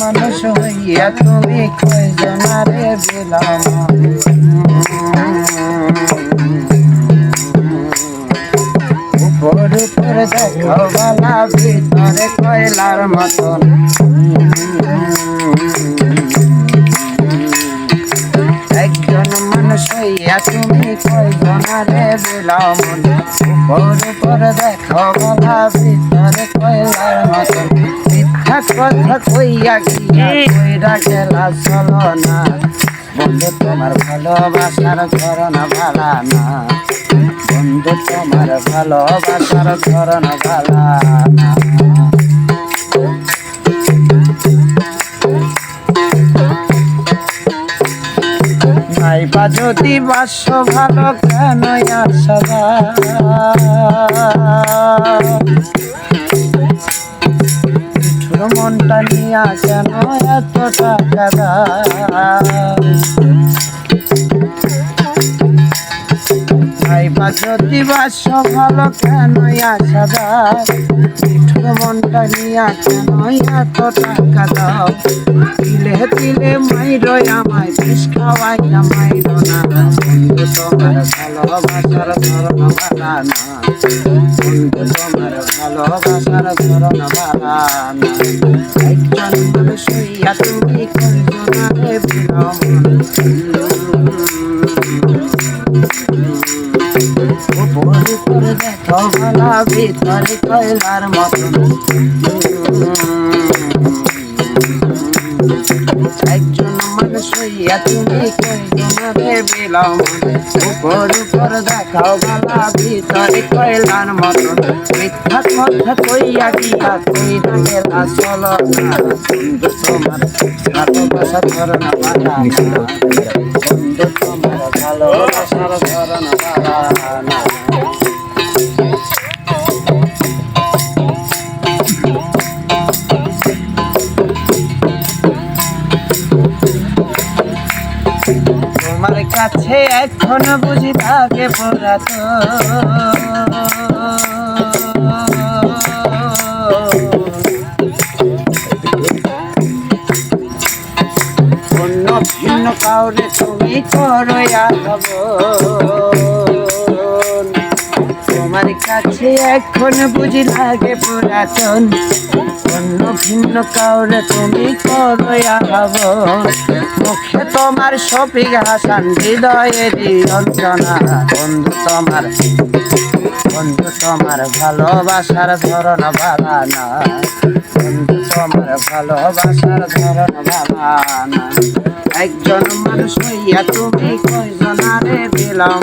মানুষ হইয়া তুমি কয়জনারে বিলাম উপর উপর দেখো বালা, ভিতরে কয়লার মতন একজন মানুষ হইয়া তুমি কয়জনারে বিলাম উপর উপর দেখো বালা, ভিতরে কয়লার মতন কথা কইয়া কইরা গেলা চলো না। বন্ধু তোমার ভালোবাসার ধরন ভালা না। বন্ধু তোমার ভালোবাসার ধরন ভালা না। নাইবা যদি বাস্য ভালো কেন সদা ছোট মনটা নিয়া কেন এত টাকা যদি বাস্য ভালো কেন সদা? ছোট মনটা নিয়া কেন এত টাকা দাও? তিলে তিলে মাইর আমায়, বিষ খাওয়াই মাইর না। বন্ধু তোমার ভালোবাসার ধরন ভালা না। বন্ধু তোমার ভালোবাসার ধরন ভালা না। একজন মানুষ তুমি ভালা ভিতরে কয়লার মতন। একজন মানুষ হইয়া তুমি কয়জনারে বিলাম উপর উপর দেখাও ভালা ভিতরে কয়লার মতন। মিথ্যা কথা কইয়া গেলা চলো না। বন্ধু তোমার ভালোবাসা ধরন ভালোবাসার ধরন না তোমার কাছে এখন বুঝি ভাগে পড়া তো অন্য ভিন্ন কাউরে তুমি করো হব তোমার কাছে এখন বুঝি লাগে পুরাতন। অন্য ভিন্ন কাউরে তুমি মুখে তোমার শফিক হাসান, হৃদয়ে রঞ্জনা বন্ধু তোমার বন্ধু তোমার ভালোবাসার ধরন ভালা না বন্ধু তোমার ভালোবাসার ধরন ভালা না একজন মানুষ হইয়া তুমি কয়জনারে দিলাম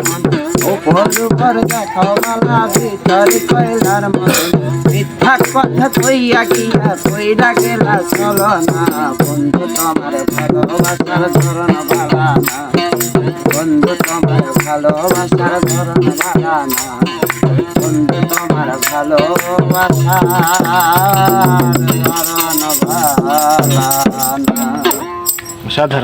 উপর উপর দেখো মালা ভিতর কয়লার মতন মিথ্যা কথা কইয়া গিয়া কইরা গেলা চলো না বন্ধু তোমার ভালোবাসার ধরন ভালা না সাধারণ